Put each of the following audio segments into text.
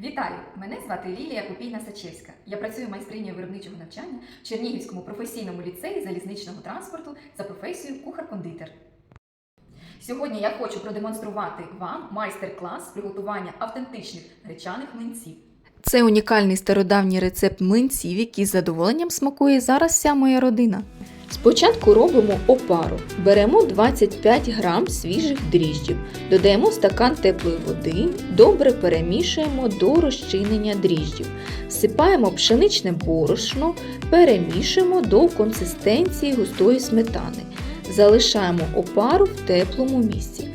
Вітаю! Мене звати Лілія Купійна Сачевська. Я працюю майстринею виробничого навчання в Чернігівському професійному ліцеї залізничного транспорту за професією кухар-кондитер. Сьогодні я хочу продемонструвати вам майстер-клас приготування автентичних гречаних млинців. Це унікальний стародавній рецепт млинців, який з задоволенням смакує зараз вся моя родина. Спочатку робимо опару. Беремо 25 грам свіжих дріжджів, додаємо стакан теплої води, добре перемішуємо до розчинення дріжджів. Всипаємо пшеничне борошно, перемішуємо до консистенції густої сметани. Залишаємо опару в теплому місці.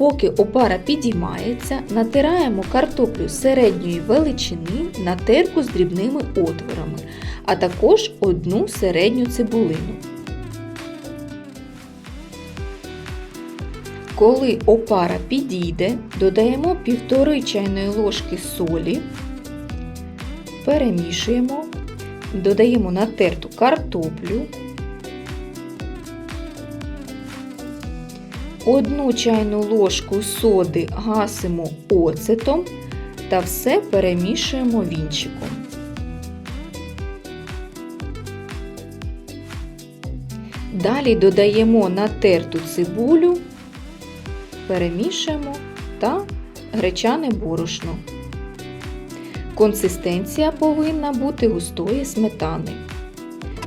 Поки опара підіймається, натираємо картоплю середньої величини на терку з дрібними отворами, а також одну середню цибулину. Коли опара підійде, додаємо 1,5 чайної ложки солі, перемішуємо, додаємо натерту картоплю, Одну чайну ложку соди гасимо оцетом та все перемішуємо вінчиком. Далі додаємо натерту цибулю, перемішуємо та гречане борошно. Консистенція повинна бути густої сметани.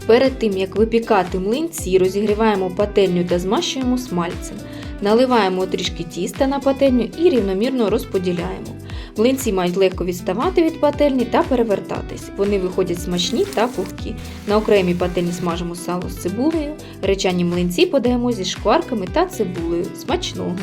Перед тим, як випікати млинці, розігріваємо пательню та змащуємо смальцем. Наливаємо трішки тіста на пательню і рівномірно розподіляємо. Млинці мають легко відставати від пательні та перевертатись. Вони виходять смачні та пухкі. На окремій пательні смажимо сало з цибулею, речані млинці подаємо зі шкварками та цибулею. Смачного!